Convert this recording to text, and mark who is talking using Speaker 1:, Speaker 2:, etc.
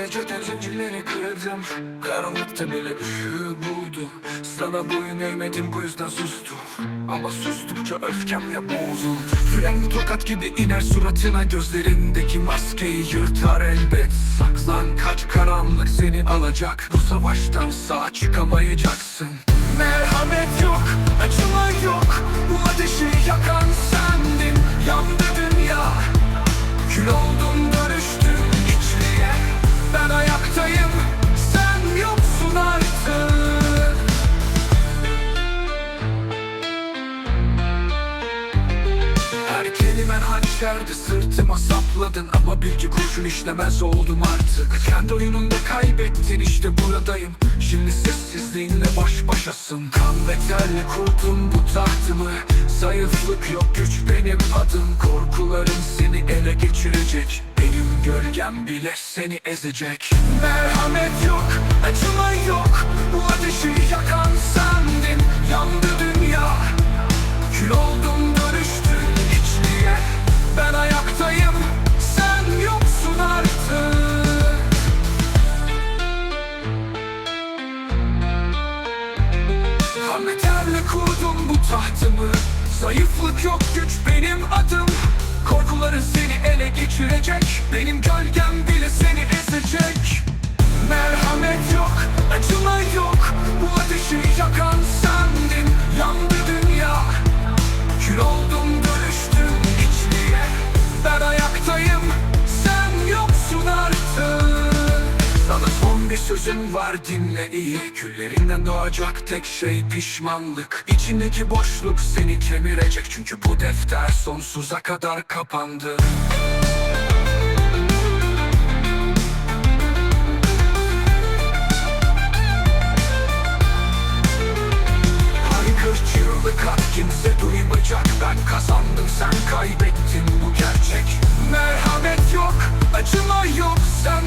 Speaker 1: derecede zincirleri kırdım. Karanlıkta bile ışığı buldu Sana boyun eğmedim bu yüzden sustum. Ama sustukça öfkemle boğuldum Fren tokat gibi iner suratına Gözlerindeki maskeyi yırtar elbet. Saklan kaç karanlık seni alacak. Bu savaştan sağ çıkamayacaksın. Merhamet yok, acıma yok Kelimen hançerdi sırtıma sapladın Ama bilgi kurşun işlemez oldum artık. Kendi oyununda kaybettin işte buradayım. Şimdi sessizliğinle baş başasın. Kan ve terle kurdum bu tahtımı. Zayıflık yok güç benim adım. Korkuların seni ele geçirecek. Benim gölgem bile seni ezecek. Merhamet yok, acıma geçirecek Benim gölgem bile seni ezecek. Merhamet yok, acıma yok. Bu ateşi yakan sendin. Yandı dünya. Kül oldum dönüştüm içliğe Ben ayaktayım sen yoksun artık. Sana son bir sözüm var dinle iyi. Küllerinden doğacak tek şey pişmanlık. İçindeki boşluk seni kemirecek. Çünkü bu defter sonsuza kadar kapandı kimse duymayacak. Ben kazandım sen kaybettin bu gerçek. Merhamet yok acıma yok Sen